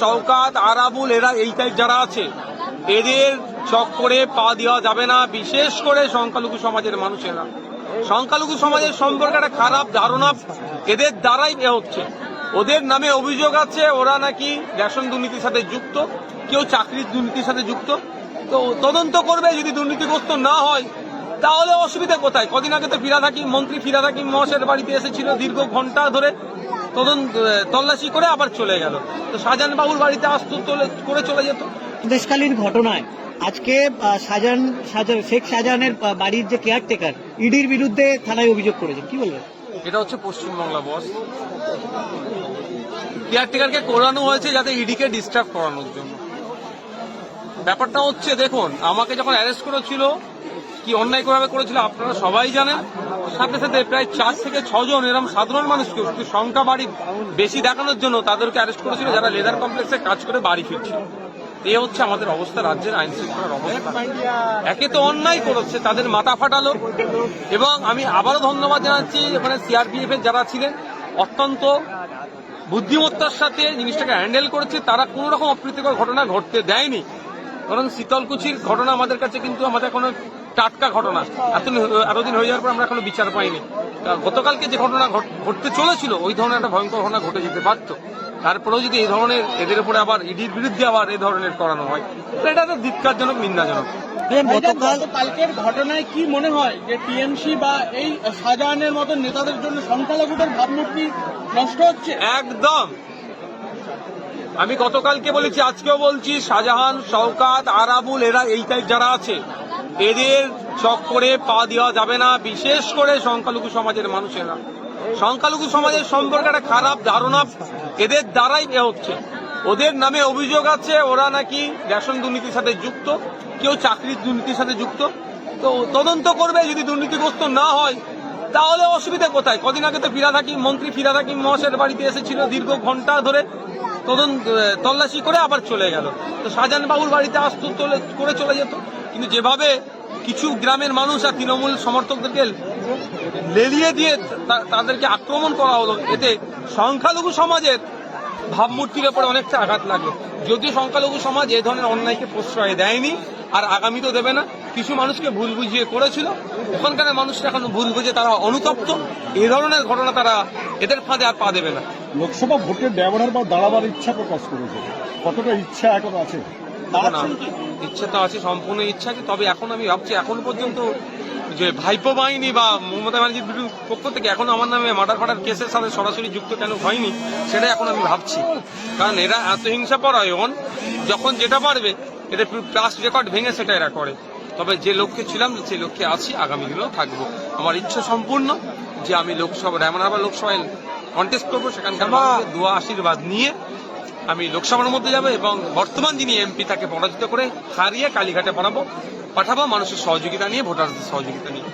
শওকাত আরাবুল, এরা এই টাইপ যারা আছে, এদের চক্করে পা দেওয়া যাবে না, বিশেষ করে সংখ্যালঘু সমাজের মানুষেরা। সংখ্যালঘু সমাজের সম্পর্কে একটা খারাপ ধারণা এদের দ্বারাই এ হচ্ছে। ওদের নামে অভিযোগ আছে, ওরা নাকি রেশন দুর্নীতির সাথে যুক্ত, কেউ চাকরির দুর্নীতির সাথে যুক্ত। তো তদন্ত করবে, যদি দুর্নীতিগ্রস্ত না হয়, তাহলে অসুবিধা কোথায়? কদিন আগে তো ফিরাদ হাকিম, মন্ত্রী ফিরাদ হাকিম মহাশয়ের বাড়িতে এসেছিল দীর্ঘ ঘণ্টা ধরে। তদন্ত তল্লাশি করে আবার চলে গেল। তো শাহজাহান বাবুর বাড়িতে আসতো করে চলে যেত। দেশকালীন ঘটনায় আজকে শাহজাহান শাহজাহান শেখ শাহজাহানের বাড়ির যে কেয়ারটেকার ইডির বিরুদ্ধে থানায় অভিযোগ করেছেন কি বলবেন এটা হচ্ছে পশ্চিমবাংলা বস কেয়ারটেকারকে করানো হয়েছে যাতে ইডিকে ডিস্টার্ব করানোর জন্য। ব্যাপারটা হচ্ছে দেখুন আমাকে যখন অ্যারেস্ট করেছিল কি অন্যায় করেছিল আপনারা সবাই জানেন। সাথে সাথে প্রায় চার থেকে ছজন এরকম সাধারণ মানুষকে সংখ্যা বাড়ি বেশি দেখানোর জন্য তাদেরকে অ্যারেস্ট করেছিল যারা লেদার কমপ্লেক্সে কাজ করে বাড়ি ফিরছিল। এ হচ্ছে আমাদের অবস্থা, রাজ্যের আইন শৃঙ্খলার অবস্থা। একে তো অন্যায় করেছে, তাদের মাথা ফাটালো। এবং আমি আবারও ধন্যবাদ জানাচ্ছি ওখানে সিআরপিএফ এর যারা ছিলেন, অত্যন্ত বুদ্ধিমত্তার সাথে জিনিসটাকে হ্যান্ডেল করেছে। তারা কোনো রকম অপ্রীতিকর ঘটনা ঘটতে দেয়নি। কারণ শীতলকুচির ঘটনা আমাদের কাছে কিন্তু আমাদের কোনো টাটকা ঘটনা। এতদিন এতদিন হয়ে যাওয়ার পর আমরা এখনও বিচার পাইনি। গতকালকে যে ঘটনা ঘট- ঘটতে চলেছিল ওই ধরনের একটা ভয়ঙ্কর ঘটনা ঘটে যেতে পারত। তারপরেও যদি এই ধরনের এদের উপরে আবার ইডির বিরুদ্ধে আবার এই ধরনের করানো হয় তো এটা তো ধিক্কারজনক নিন্দাজনক। কালকের ঘটনায় কি মনে হয় যে টিএমসি বা এই শাহজাহানের মতো নেতাদের জন্য সংখ্যালঘুদের ভাবমূর্তি নষ্ট হচ্ছে? একদম। আমি গতকালকে বলেছি আজকেও বলছি শাহজাহান শওকাত আরাবুল এরা এই টাইপ যারা আছে এদের চক্করে পা দেওয়া যাবে না, বিশেষ করে সংখ্যালঘু সমাজের মানুষেরা। সংখ্যালঘু সমাজের সম্পর্কে একটা খারাপ ধারণা এদের দ্বারাই এ হচ্ছে। ওদের নামে অভিযোগ আছে, ওরা নাকি রেশন দুর্নীতির সাথে যুক্ত, কেউ চাকরির দুর্নীতির সাথে যুক্ত। তো তদন্ত করবে, যদি দুর্নীতিগ্রস্ত না হয়, তাহলে অসুবিধা কোথায়? কদিন আগে তো ফিরাদ হাকিম, মন্ত্রী ফিরাদ হাকিম মহাশয়ের বাড়িতে এসেছিল দীর্ঘ ঘণ্টা ধরে। তদন্ত তল্লাশি করে আবার চলে গেল। তো শাহজাহান বাবুর বাড়িতে আসতো করে চলে যেত। কিন্তু যেভাবে কিছু গ্রামের মানুষ আর তৃণমূল সমর্থকদেরকে লেলিয়ে দিয়ে তাদেরকে আক্রমণ করা হলো, এতে সংখ্যালঘু সমাজের ভাবমূর্তির উপরে অনেকটা আঘাত লাগল। যদিও সংখ্যালঘু সমাজ এ ধরনের অন্যায়কে প্রশ্রয় দেয়নি, আর আগামীতেও দেবে না। কিছু মানুষকে ভুল বুঝিয়ে করেছিল। ওখানকার মানুষরা এখন ভুল বুঝে তারা অনুতপ্ত। এই ধরনের ঘটনা তারা এদের ফাঁদে আর পা দেবে না। লোকসভা ভোটের ব্যবহার বা দাঁড়াবার ইচ্ছা প্রকাশ করেছে। কতটা ইচ্ছা এখন আছে? না ইচ্ছা তো আছে সম্পূর্ণ ইচ্ছা আছে তবে এখন আমি ভাবছি এখন পর্যন্ত যে ভাইপো বাহিনী বা মমতা ব্যানার্জির পক্ষ থেকে এখন আমার নামে মার্ডার ফাটার কেসের সাথে সরাসরি যুক্ত কেন হয়নি সেটাই এখন আমি ভাবছি। কারণ এরা এত হিংসা পরায়ণ যখন যেটা পারবে এটা প্লাস্ট রেকর্ড ভেঙে সেটা এরা করে। তবে যে লক্ষ্যে ছিলাম সেই লক্ষ্যে আছি আগামী দিনেও থাকব। আমার ইচ্ছা সম্পূর্ণ যে আমি লোকসভা এমন আবার লোকসভায় কন্টেস্ট করব সেখানকার দোয়া আশীর্বাদ নিয়ে আমি লোকসভার মধ্যে যাব এবং বর্তমান যিনি এমপি, তাকে পরাজিত করে হারিয়ে কালীঘাটে পাঠাবো পাঠাবো মানুষের সহযোগিতা নিয়ে, ভোটারদের সহযোগিতা নিয়ে।